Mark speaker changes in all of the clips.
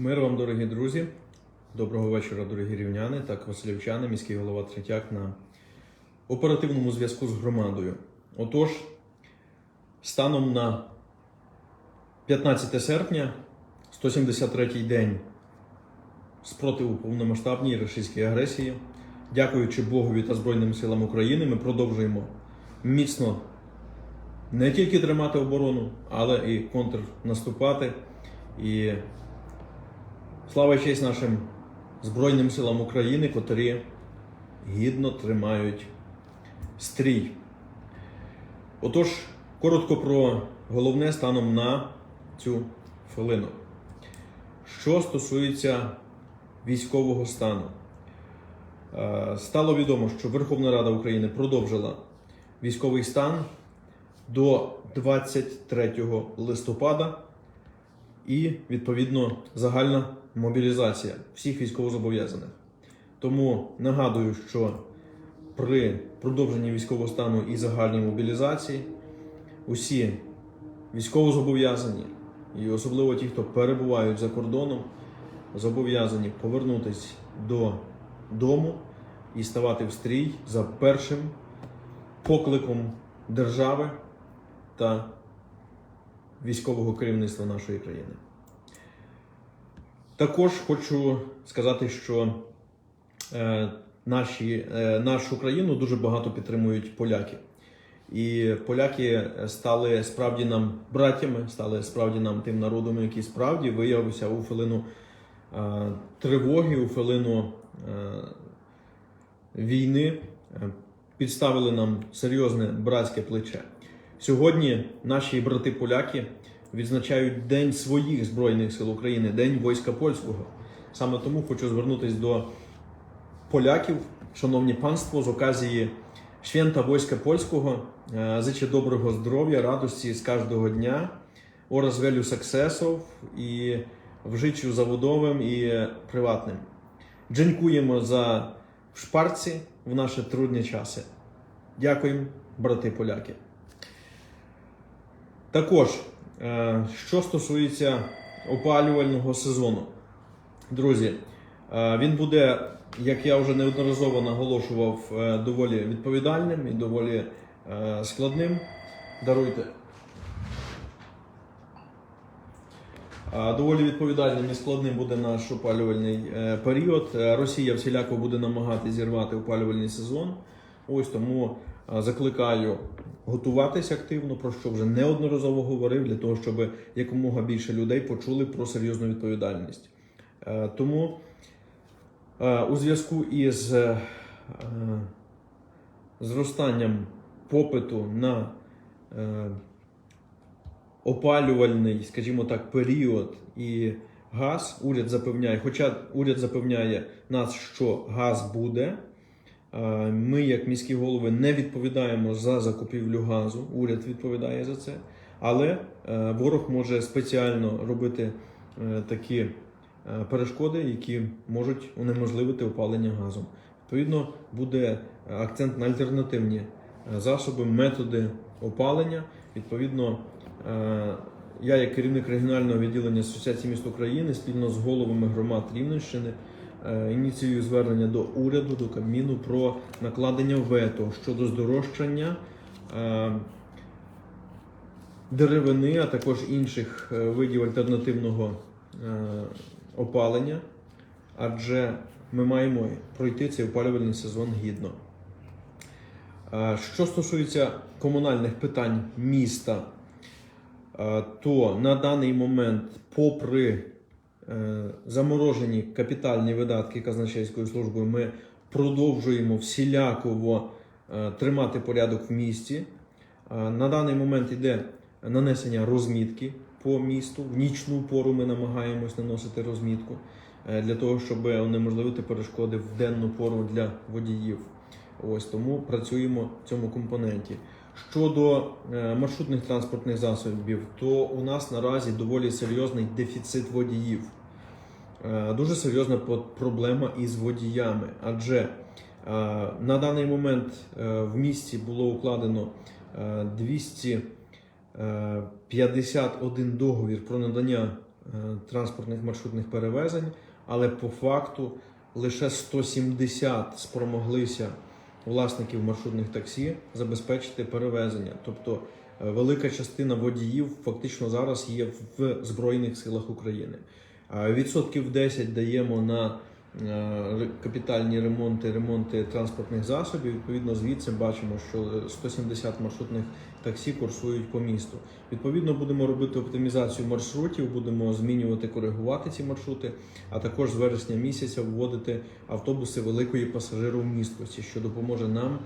Speaker 1: Мир вам, дорогі друзі. Доброго вечора, дорогі рівняни та василівчани, міський голова Третяк на оперативному зв'язку з громадою. Отож, станом на 15 серпня, 173-й день спротиву повномасштабній російській агресії, дякуючи Богові та Збройним силам України, ми продовжуємо міцно не тільки тримати оборону, але і контрнаступати. І Слава і честь нашим Збройним силам України, котрі гідно тримають стрій. Отож, коротко про головне станом на цю хвилину. Що стосується військового стану, Е, стало відомо, що Верховна Рада України продовжила військовий стан до 23 листопада і відповідно загальна мобілізація всіх військовозобов'язаних. Тому нагадую, що при продовженні військового стану і загальній мобілізації усі військовозобов'язані, і особливо ті, хто перебувають за кордоном, зобов'язані повернутися до дому і ставати в стрій за першим покликом держави та військового керівництва нашої країни. Також хочу сказати, що е, наші, е, нашу країну дуже багато підтримують поляки. І поляки стали справді нам браттями, стали справді нам тим народом, який справді виявився у хвилину е, тривоги, у хвилину е, війни, е, підставили нам серйозне братське плече. Сьогодні наші брати-поляки відзначають День своїх Збройних сил України, День війська польського. Саме тому хочу звернутися до поляків, шановні панство, з оказії Święta Polskiego. Е, Зичу доброго здоров'я, радості з кожного дня, oraz wielu сексесів і в життю заводовим і приватним. Дякуємо за шпарці в наші трудні часи. Дякуємо, брати поляки. Також, е, що стосується опалювального сезону, друзі, е, він буде, як я вже неодноразово наголошував, е, доволі відповідальним і доволі складним. Даруйте. Доволі відповідальним і складним буде наш опалювальний період. Росія всіляко буде намагатися зірвати опалювальний сезон. Ось тому закликаю готуватись активно, про що вже неодноразово говорив, для того, щоб якомога більше людей почули про серйозну відповідальність. Е, Тому е, у зв'язку із е, зростанням попиту на опалювальний, скажімо так, період і газ, уряд запевняє, хоча уряд запевняє нас, що газ буде. Е, Ми, як міські голови, не відповідаємо за закупівлю газу. Уряд відповідає за це. Але е, ворог може спеціально робити е, такі перешкоди, які можуть унеможливити опалення газом. Відповідно, буде акцент на альтернативні засоби, методи опалення. Відповідно, я, як керівник регіонального відділення Асоціації міст України, спільно з головами громад Рівненщини ініціюю звернення до уряду, до Кабміну про накладення вето щодо здорожчання е, деревини, а також інших е, видів альтернативного е, опалення, адже ми маємо пройти цей опалювальний сезон гідно. Е, Що стосується комунальних питань міста, е, то на даний момент, попри е, заморожені капітальні видатки казначейською службою, ми продовжуємо всіляково е, тримати порядок в місті. Е, На даний момент йде нанесення розмітки по місту. В нічну пору ми намагаємось наносити розмітку е, для того, щоб унеможливити перешкоди в денну пору для водіїв. Ось тому працюємо в цьому компоненті. Щодо е, маршрутних транспортних засобів, то у нас наразі доволі серйозний дефіцит водіїв. Е, Дуже серйозна проблема із водіями, адже е, на даний момент в місті було укладено е, 251 договір про надання транспортних маршрутних перевезень, але по факту лише 170 спромоглися власників маршрутних таксі забезпечити перевезення. Тобто е, велика частина водіїв фактично зараз є в Збройних силах України. Відсотків 10 даємо на е, капітальні ремонти, ремонти транспортних засобів. Відповідно, звідси бачимо, що е, 170 маршрутних таксі курсують по місту. Відповідно, будемо робити оптимізацію маршрутів, будемо змінювати, коригувати ці маршрути, а також з вересня місяця вводити автобуси великої пасажиромісткості, що допоможе нам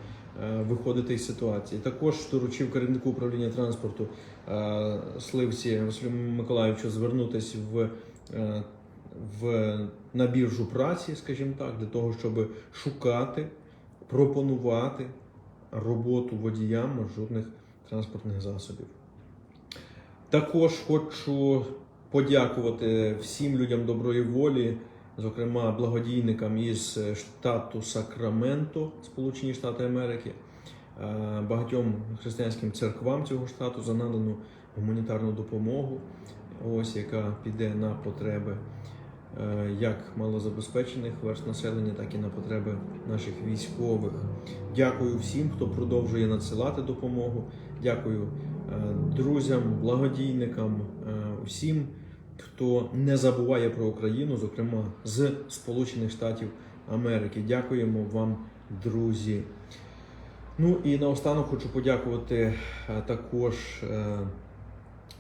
Speaker 1: е, виходити із ситуації. Також доручив керівнику управління транспорту е, Сливці Василю Миколаївичу звернутися в, е, в на біржу праці, скажімо так, для того, щоб шукати, пропонувати роботу водіям маршрутних транспортних засобів. Також хочу подякувати всім людям доброї волі, зокрема благодійникам із штату Сакраменто, Сполучені Штати Америки, е, багатьом християнським церквам цього штату за надану гуманітарну допомогу, ось яка піде на потреби як малозабезпечених верст населення, так і на потреби наших військових. Дякую всім, хто продовжує надсилати допомогу. Дякую е, друзям, благодійникам, е, всім, хто не забуває про Україну, зокрема з Сполучених Штатів Америки. Дякуємо вам, друзі. Ну і наостанок хочу подякувати е, також е,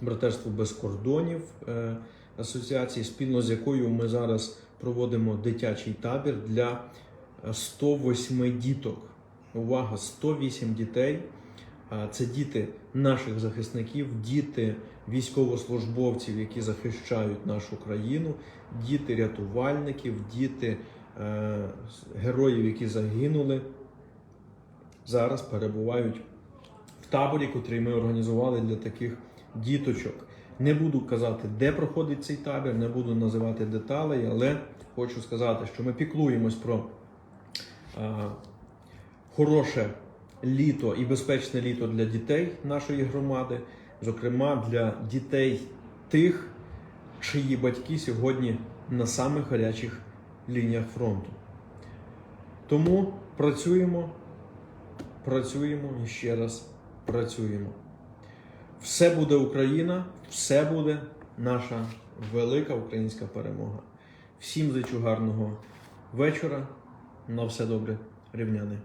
Speaker 1: Братерству без кордонів е, асоціації, спільно з якою ми зараз проводимо дитячий табір для е, 108 діток. Увага, 108 дітей. Це діти наших захисників, діти військовослужбовців, які захищають нашу країну, діти рятувальників, діти е, героїв, які загинули. Зараз перебувають в таборі, котрий ми організували для таких діточок. Не буду казати, де проходить цей табір, не буду називати деталей, але хочу сказати, що ми піклуємось про а, хороше літо і безпечне літо для дітей нашої громади, зокрема для дітей тих, чиї батьки сьогодні на самих гарячих лініях фронту. Тому працюємо, працюємо і ще раз працюємо. Все буде Україна, все буде наша велика українська перемога. Всім зичу гарного вечора. На все добре, рівняни.